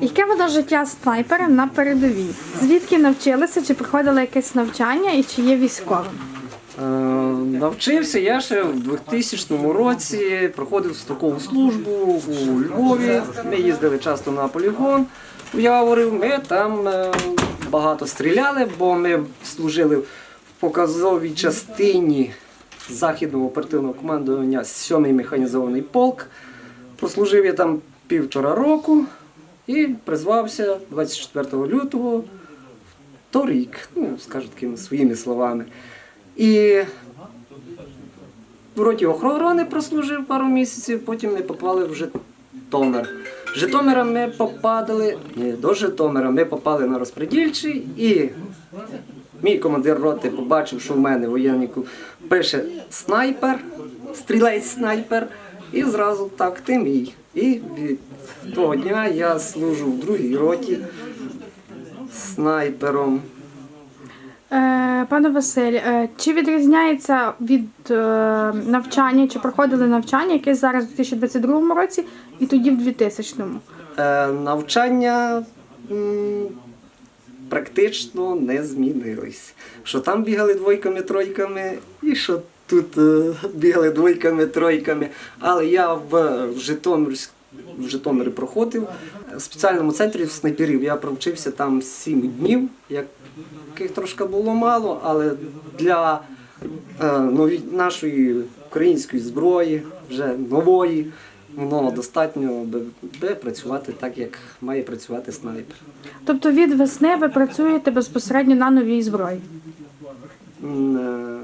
Яке воно життя снайпера на передовій? Звідки навчилися, чи проходили якесь навчання і чи є військовим? Е, Навчився я ще в 2000 році, проходив строкову службу у Львові. Ми їздили часто на полігон у Яворів. Ми там е, багато стріляли, бо ми служили в показовій частині західного оперативного командування 7-й механізований полк. Прослужив я там півтора року і призвався 24 лютого торік, ну, скажу такими своїми словами. І в роті охорони прослужив пару місяців, потім ми попали в Житомир. Житомира ми попадали, ні, до Житомира ми попали на розпредільчий і мій командир роти побачив, що в мене в воєннику пише снайпер, стрілець снайпер, і зразу так, ти мій. І від того дня я служу в другій роті снайпером. Е, пане Василь, е, чи відрізняється від е, навчання, чи проходили навчання, яке зараз у 2022 році і тоді в 2000-му? Е, навчання м, практично не змінились. Що там бігали двойками, тройками, і що тут е, бігали двойками, тройками. Але я в Житомирськ. В Житомирі проходив в спеціальному центрі снайперів. Я провчився там 7 днів, яких трошки було мало, але для е, нашої української зброї, вже нової, воно достатньо би працювати так, як має працювати снайпер. Тобто від весни ви працюєте безпосередньо на новій зброї? Е,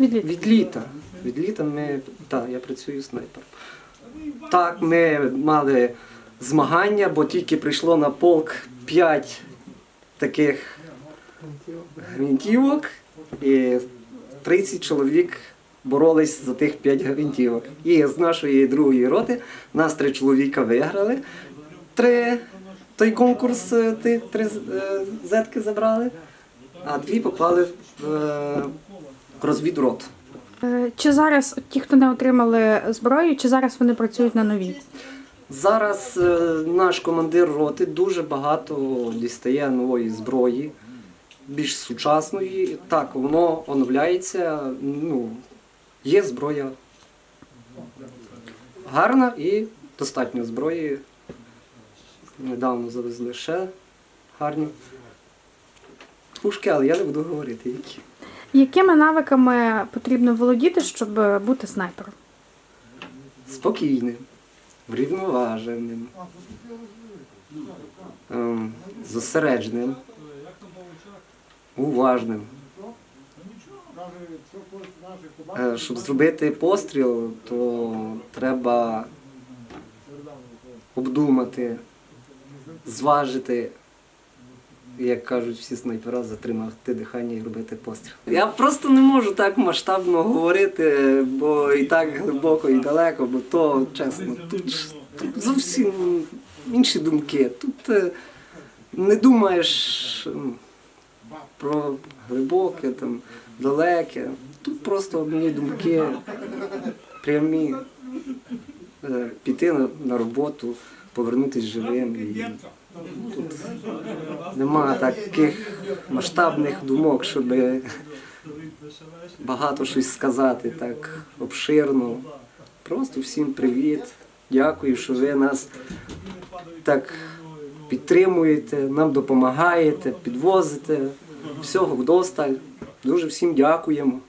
Від літа. Від літа. Від літа ми, так, я працюю снайпером. Так, ми мали змагання, бо тільки прийшло на полк 5 таких гвинтівок, і 30 чоловік боролись за тих 5 гвинтівок. І з нашої другої роти нас три чоловіка виграли. Три, той конкурс, е, три е, зетки забрали, а дві попали в е, розвідрот. Е, Чи зараз ті, хто не отримали зброю, чи зараз вони працюють на новій? Зараз е, наш командир роти дуже багато дістає нової зброї, більш сучасної. Так, воно оновляється. Ну, є зброя гарна і достатньо зброї. Недавно завезли ще гарні пушки, але я не буду говорити які. Якими навиками потрібно володіти, щоб бути снайпером? спокійним, врівноваженим, ем, зосередженим, уважним. Е, Щоб зробити постріл, то треба обдумати, зважити, як кажуть всі снайпера, затримати дихання і робити постріл. Я просто не можу так масштабно говорити, бо і так глибоко і далеко, бо то чесно, тут, тут зовсім інші думки. Тут е, не думаєш про глибоке, там, далеке. Тут просто одні думки прямі. Е, Піти на, на роботу, повернутися живим. І тут нема таких масштабних думок, щоб багато щось сказати так обширно. Просто всім привіт. Дякую, що ви нас так підтримуєте, нам допомагаєте, підвозите. Всього вдосталь. Дуже всім дякуємо.